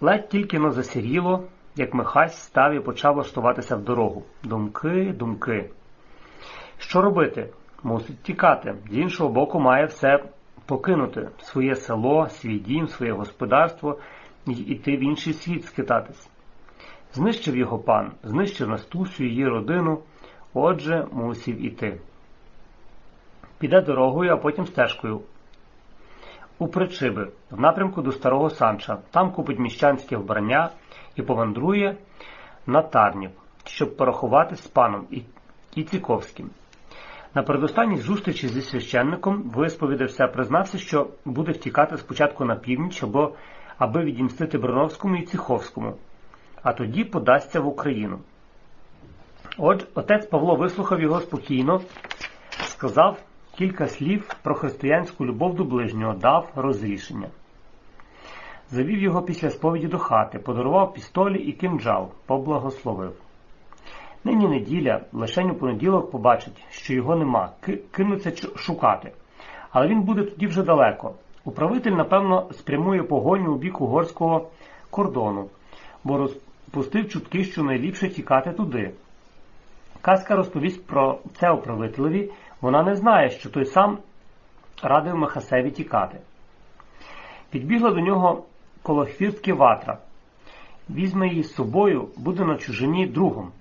Ледь тільки но засіріло, як Михась став і почав влаштуватися в дорогу. Думки, думки. Що робити? Мусить тікати. З іншого боку, має все покинути своє село, свій дім, своє господарство і йти в інший світ скитатись. Знищив його пан, знищив Настусю, її родину, отже, мусів іти. Піде дорогою, а потім стежкою. У Причиби, в напрямку до Старого Санча. Там купить міщанське вбрання і повандрує на Тарнів, щоб порахуватись з паном і Ціковським. На передостанній зустрічі зі священником висповідався, признався, що буде втікати спочатку на північ, або аби відімстити Броновському і Ціховському, а тоді подасться в Україну. Отже, отець Павло вислухав його спокійно, сказав кілька слів про християнську любов до ближнього, дав розрішення. Завів його після сповіді до хати, подарував пістолі і кинджал, поблагословив. Нині неділя, лишень у понеділок побачить, що його нема, кинуться шукати. Але він буде тоді вже далеко. Управитель, напевно, спрямує погоню у бік угорського кордону, бо розпустив чутки, що найліпше тікати туди. Казка розповість про це управителеві, вона не знає, що той сам радив Махасеві тікати. Підбігла до нього коло хвіртки ватра. Візьме її з собою, буде на чужині другом.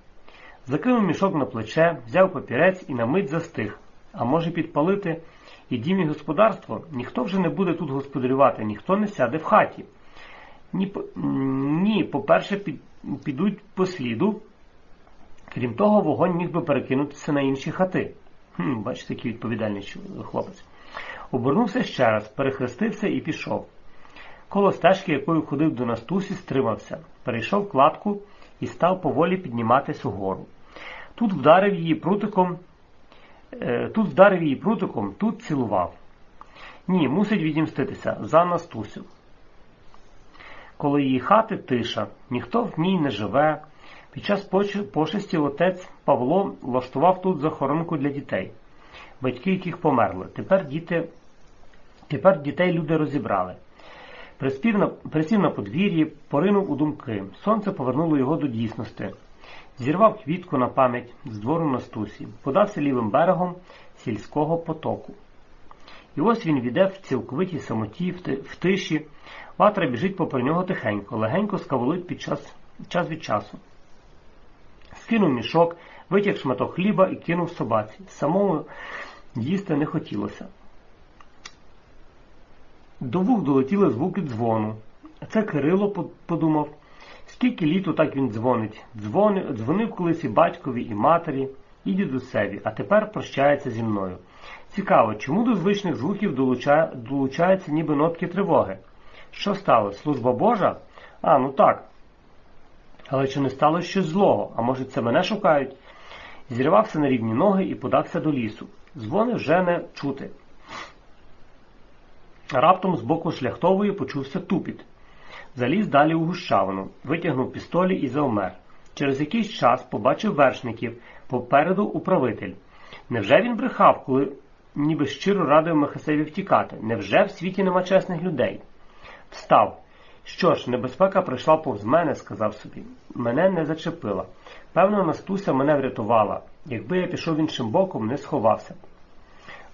Закинув мішок на плече, взяв папірець і на мить застиг. А може підпалити і дім і господарство, ніхто вже не буде тут господарювати, ніхто не сяде в хаті. Ні, ні по-перше, підуть по сліду. Крім того, вогонь міг би перекинутися на інші хати. Хм, Бачите, який відповідальний хлопець. Обернувся ще раз, перехрестився і пішов. Коло стежки, якою ходив до Настусі, стримався, перейшов кладку і став поволі підніматись угору. Тут вдарив її прутиком, е, тут вдарив її прутиком, тут цілував. Ні, мусить відімститися за Настусю. Коло її хати тиша, ніхто в ній не живе. Під час пошестів отець Павло влаштував тут захоронку для дітей, батьки яких померли. Тепер діти, тепер дітей люди розібрали. Приспів на, присів на подвір'ї, поринув у думки. Сонце повернуло його до дійсності. Зірвав квітку на пам'ять з двору Настусі, подався лівим берегом сільського потоку. І ось він віде в цілковитій самоті, в тиші. Ватра біжить попри нього тихенько, легенько скаволить під час, час від часу. Скинув мішок, витяг шматок хліба і кинув собаці. Самому їсти не хотілося. До вух долетіли звуки дзвону. Це Кирило подумав, скільки літо так він дзвонить. Дзвонив, дзвонив колись і батькові, і матері, і дідусеві, а тепер прощається зі мною. Цікаво, чому до звичних звуків долучає, долучаються ніби нотки тривоги? Що сталося? Служба Божа? А, ну так. Але чи не сталося щось злого? А може, це мене шукають? Зірвався на рівні ноги і подався до лісу. Дзвони вже не чути. Раптом з боку шляхтової почувся тупіт. Заліз далі у гущавину, витягнув пістолі і завмер. Через якийсь час побачив вершників, попереду управитель. Невже він брехав, коли ніби щиро радив Мехасеві втікати? Невже в світі нема чесних людей? Встав. Що ж, небезпека прийшла повз мене, сказав собі. Мене не зачепила. Певно, Настуся мене врятувала. Якби я пішов іншим боком, не сховався.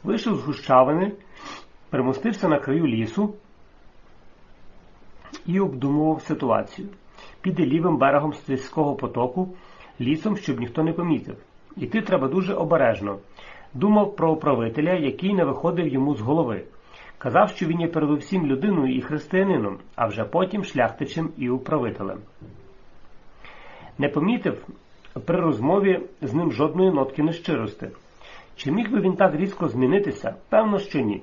Вийшов з гущавини, примостився на краю лісу і обдумував ситуацію. Піде лівим берегом сільського потоку, лісом, щоб ніхто не помітив. Іти треба дуже обережно. Думав про управителя, який не виходив йому з голови. Казав, що він є передусім людиною і християнином, а вже потім шляхтичем і управителем. Не помітив при розмові з ним жодної нотки нещирости. Чи міг би він так різко змінитися? Певно, що ні.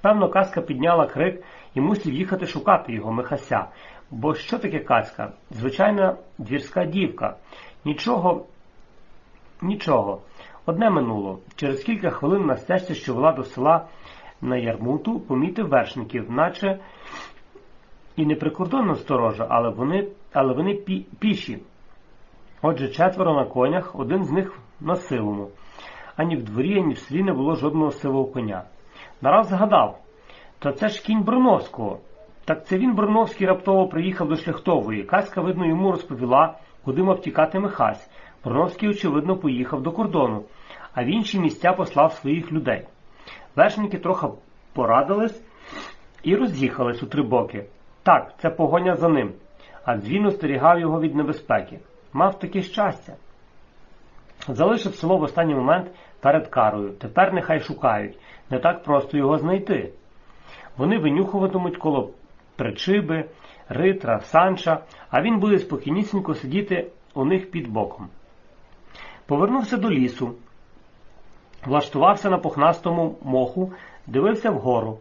Певно, казка підняла крик і мусив їхати шукати його Михася. Бо що таке казка? Звичайна двірська дівка. Нічого, нічого. Одне минуло. Через кілька хвилин на стежці, що вела до села на ярмуту, помітив вершників, наче і не прикордонна сторожа, але вони але вони пі, піші. Отже, четверо на конях, один з них на сивому. Ані в дворі, ані в селі не було жодного сивого коня. Нараз згадав, то це ж кінь Броновського. Так це він Броновський раптово приїхав до Шляхтової. Каська, видно, йому розповіла, куди мав тікати Михась. Броновський, очевидно, поїхав до кордону, а в інші місця послав своїх людей. Вершники трохи порадились і роз'їхались у три боки. Так, це погоня за ним, а дзвін остерігав його від небезпеки. Мав таке щастя. Залишив село в останній момент перед карою. Тепер нехай шукають. Не так просто його знайти. Вони винюхуватимуть коло причиби, ритра, санча, а він буде спокійнісінько сидіти у них під боком. Повернувся до лісу, влаштувався на пухнастому моху, дивився вгору.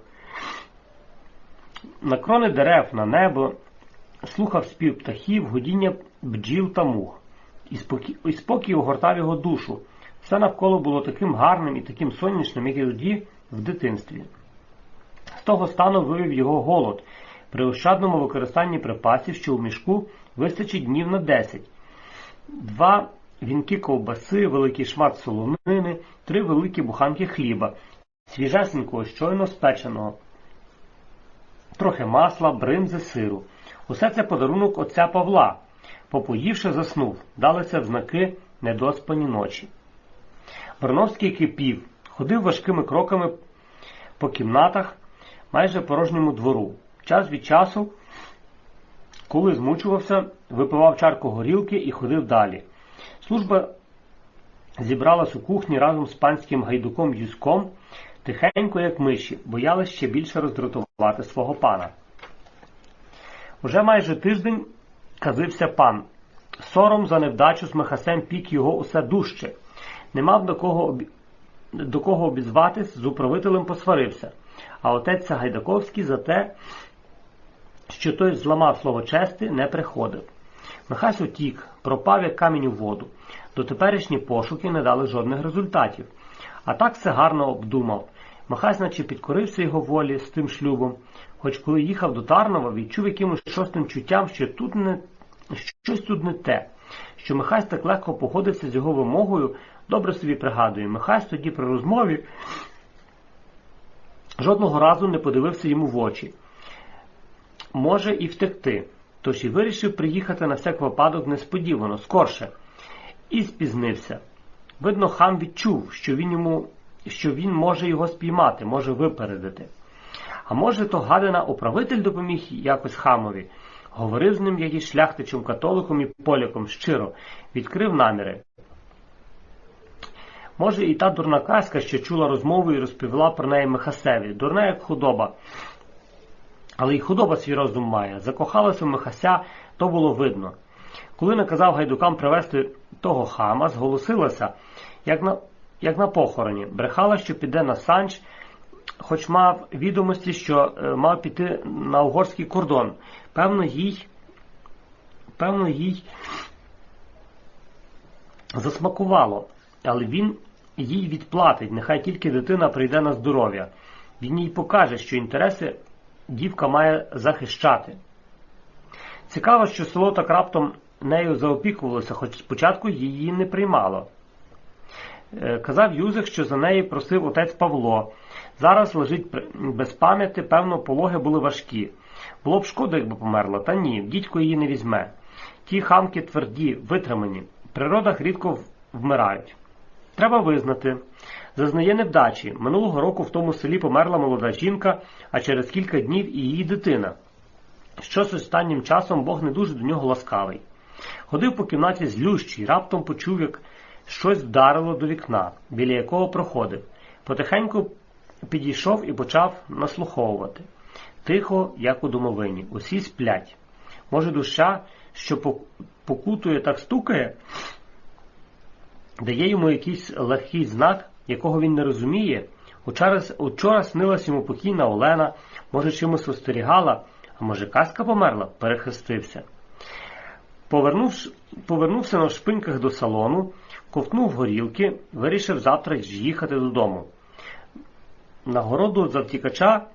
На крони дерев, на небо, слухав спів птахів, гудіння бджіл та мух. І спокій, і спокій огортав його душу. Все навколо було таким гарним і таким сонячним, як і тоді в дитинстві. З того стану вивів його голод при ощадному використанні припасів, що у мішку вистачить днів на 10. Два вінки ковбаси, великий шмат солонини, три великі буханки хліба, свіжесенького, щойно спеченого, трохи масла, бринзи, сиру. Усе це подарунок отця Павла. Попоївши, заснув, далися в знаки недоспані ночі. Броновський кипів, ходив важкими кроками по кімнатах, майже порожньому двору. Час від часу, коли змучувався, випивав чарку горілки і ходив далі. Служба зібралась у кухні разом з панським гайдуком Юськом, тихенько, як миші, боялись ще більше роздратувати свого пана. Уже майже тиждень казився пан. Сором за невдачу з Михасем пік його усе дужче. Не мав до кого обі... до кого обізватись, з управителем посварився, а отець Сагайдаковський за те, що той зламав слово чести, не приходив. Михась утік, пропав як камінь у воду. Дотеперішні пошуки не дали жодних результатів. А так все гарно обдумав. Михась наче підкорився його волі з тим шлюбом, хоч коли їхав до Тарнова, відчув якимось шостим чуттям, що тут не щось тут не те. Що Михась так легко погодився з його вимогою, добре собі пригадує. Михась тоді при розмові жодного разу не подивився йому в очі. Може і втекти, тож і вирішив приїхати на всяк випадок несподівано, скорше, і спізнився. Видно, хам відчув, що він йому, що він може його спіймати, може випередити. А може, то гадина управитель допоміг якось хамові, говорив з ним, як із шляхтичем, католиком і поляком щиро, відкрив наміри. Може, і та дурна казка, що чула розмову і розповіла про неї Михасеві, дурна, як худоба. Але й худоба свій розум має. Закохалася в Михася, то було видно. Коли наказав гайдукам привезти того хама, зголосилася, як на як на похороні, брехала, що піде на санч, хоч мав відомості, що е, мав піти на угорський кордон. Певно, їй, певно, їй засмакувало, але він їй відплатить, нехай тільки дитина прийде на здоров'я. Він їй покаже, що інтереси дівка має захищати. Цікаво, що село так раптом нею заопікувалося, хоч спочатку її не приймало. Е, казав Юзик, що за неї просив отець Павло. Зараз лежить без пам'яті, певно, пологи були важкі. Було б шкода, якби померла, та ні, дідько її не візьме. Ті хамки тверді, витримані, в природах рідко вмирають. Треба визнати. Зазнає невдачі. Минулого року в тому селі померла молода жінка, а через кілька днів і її дитина. Щось останнім часом Бог не дуже до нього ласкавий. Ходив по кімнаті злющий, раптом почув, як щось вдарило до вікна, біля якого проходив. Потихеньку підійшов і почав наслуховувати. Тихо, як у домовині, усі сплять. Може, душа, що покутує, так стукає, дає йому якийсь легкий знак, якого він не розуміє. Учора, учора снилась йому покійна Олена, може, чимось остерігала, а може, казка померла, перехрестився. Повернувши, повернувся на шпиньках до салону, ковтнув горілки, вирішив завтра їхати додому. Нагороду за втікача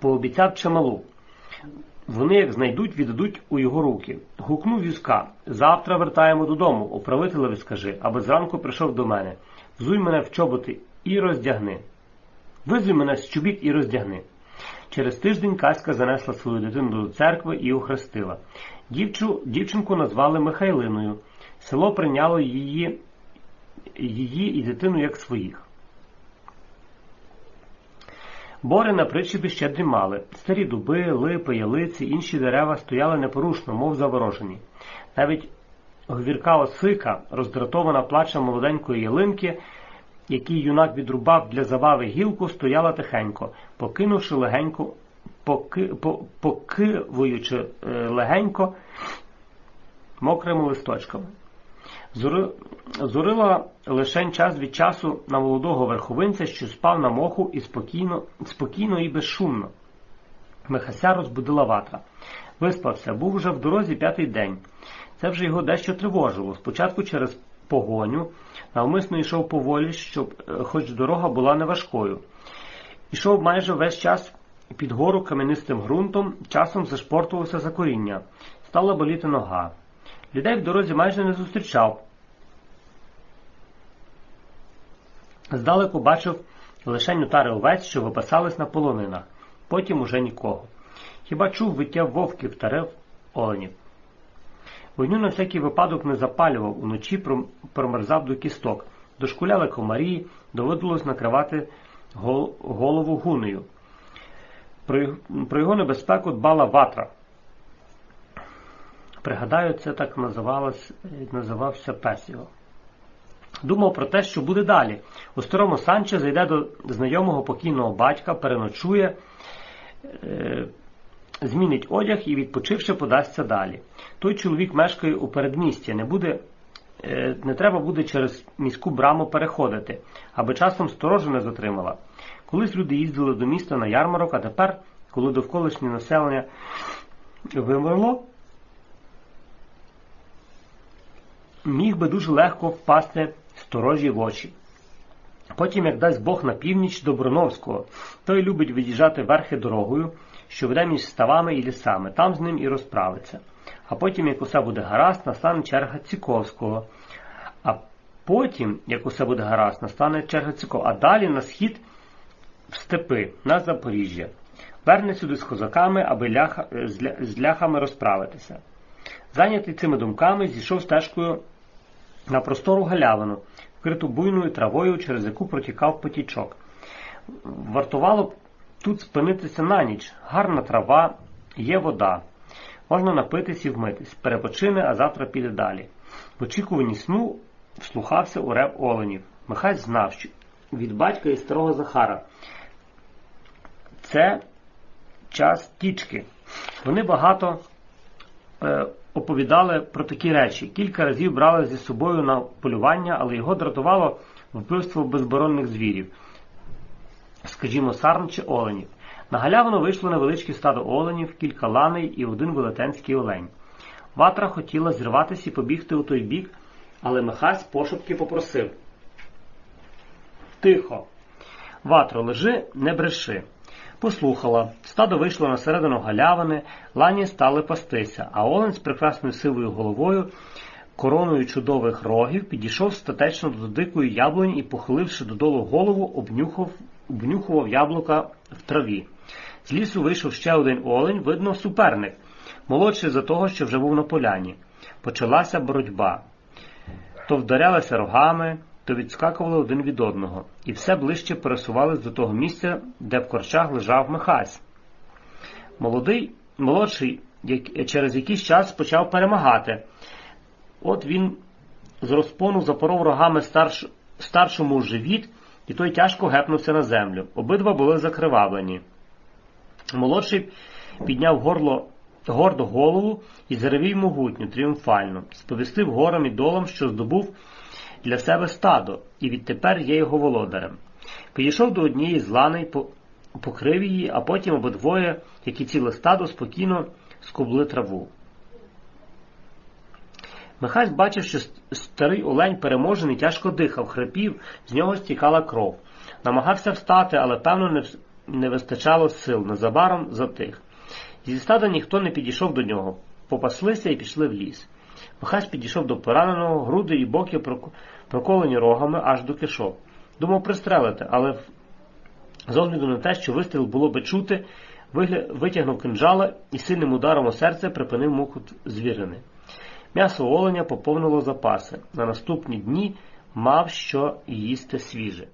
пообіцяв чималу. Вони, як знайдуть, віддадуть у його руки. Гукнув візка. Завтра вертаємо додому, управителеві скажи, аби зранку прийшов до мене. Взуй мене в чоботи і роздягни. Визуй мене з чобіт і роздягни. Через тиждень Каська занесла свою дитину до церкви і охрестила. Дівчу, дівчинку назвали Михайлиною. Село прийняло її, її і дитину як своїх. Бори на причепі ще дрімали. Старі дуби, липи, ялиці, інші дерева стояли непорушно, мов заворожені. Навіть говірка осика, роздратована плачем молоденької ялинки, який юнак відрубав для забави гілку, стояла тихенько, покинувши легенько, поки, по, покивуючи е, легенько мокрими листочками. Зори, зорила лишень час від часу на молодого верховинця, що спав на моху і спокійно, спокійно і безшумно. Михася розбудила ватра. Виспався, був уже в дорозі п'ятий день. Це вже його дещо тривожило. Спочатку через погоню, навмисно йшов поволі, щоб е, хоч дорога була не важкою. Ішов майже весь час під гору кам'янистим ґрунтом, часом зашпортувався за коріння. Стала боліти нога. Людей в дорозі майже не зустрічав. Здалеку бачив лише нютари овець, що випасались на полонинах, потім уже нікого. Хіба чув виття вовків та рев оленів. Вогню на всякий випадок не запалював, уночі промерзав до кісток. Дошкуляли комарі, доводилось накривати голову гунею. Про його небезпеку дбала ватра. Пригадаю, це так називався пес його. Думав про те, що буде далі. У старому Санче зайде до знайомого покійного батька, переночує, е, змінить одяг і, відпочивши, подасться далі. Той чоловік мешкає у передмісті, не буде, е, не треба буде через міську браму переходити, аби часом сторожа не затримала. Колись люди їздили до міста на ярмарок, а тепер, коли довколишнє населення вимерло, міг би дуже легко впасти сторожі в очі. Потім, як дасть Бог на північ до Броновського, той любить від'їжджати верхи дорогою, що веде між ставами і лісами, там з ним і розправиться. А потім, як усе буде гаразд, настане черга Ціковського. А потім, як усе буде гаразд, настане черга Цікового. А далі на схід в степи, на Запоріжжя. Верне сюди з козаками, аби ляха, з ляхами розправитися. Зайнятий цими думками, зійшов стежкою на простору галявину, вкриту буйною травою, через яку протікав потічок. Вартувало тут спинитися на ніч, гарна трава, є вода. Можна напитись і вмитись, перепочине, а завтра піде далі. В очікуванні сну вслухався у реп оленів. Михай знав, що від батька і старого Захара. Це час тічки. Вони багато е, оповідали про такі речі. Кілька разів брали зі собою на полювання, але його дратувало вбивство безборонних звірів, скажімо, сарн чи оленів. На галявину вийшло невеличке стадо оленів, кілька ланей і один велетенський олень. Ватра хотіла зірватися і побігти у той бік, але Михась пошепки попросив Тихо. Ватро, лежи, не бреши. Послухала. Стадо вийшло на середину галявини, лані стали пастися, а Олен з прекрасною сивою головою, короною чудових рогів, підійшов статечно до дикої яблуні і, похиливши додолу голову, обнюхав, обнюхував яблука в траві. З лісу вийшов ще один олень, видно, суперник, молодший за того, що вже був на поляні. Почалася боротьба. То вдарялися рогами, то відскакували один від одного, і все ближче пересувались до того місця, де в корчах лежав Михась. Молодий, молодший як, через якийсь час почав перемагати. От він з розпону запоров рогами старш, старшому живіт, і той тяжко гепнувся на землю. Обидва були закривавлені. Молодший підняв горло, гордо голову і заревів могутньо, тріумфально, сповістив горам і долам, що здобув для себе стадо, і відтепер є його володарем. Підійшов до однієї з ланей, покрив її, а потім обидвоє, як і ціле стадо, спокійно скубли траву. Михась бачив, що старий олень переможений тяжко дихав, хрипів, з нього стікала кров. Намагався встати, але, певно, не, не вистачало сил, незабаром затих. Зі стада ніхто не підійшов до нього, попаслися і пішли в ліс. Михась підійшов до пораненого, груди і боки проколені рогами аж до кишок. Думав пристрелити, але з огляду на те, що вистріл було би чути, Витягнув кинджала і сильним ударом у серце припинив муку звірини. М'ясо оленя поповнило запаси. На наступні дні мав що їсти свіже.